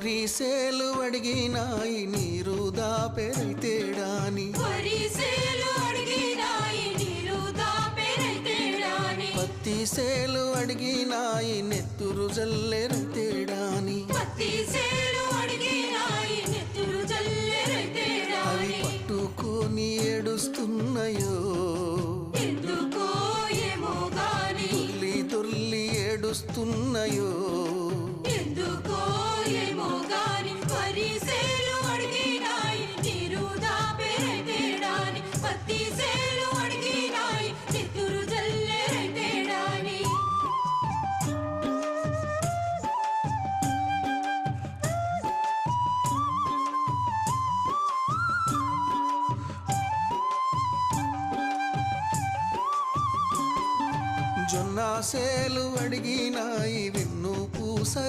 వరిసేలు అడిగినాయి నీరు దాపెరైతేడాని. వరిసేలు అడిగినాయి నీరు దాపెరైతేడాని. పత్తి సేలు అడిగినాయి నెత్తురు జల్లెరైతేడాని. అవి పట్టుకొని ఏడుస్తున్నాయో. ఎందుకో ఏమో గాని. దొర్లి దొర్లి ఏడుస్తున్నాయో. జొన్నాసేలు అడిగినాయి వెన్ను పూస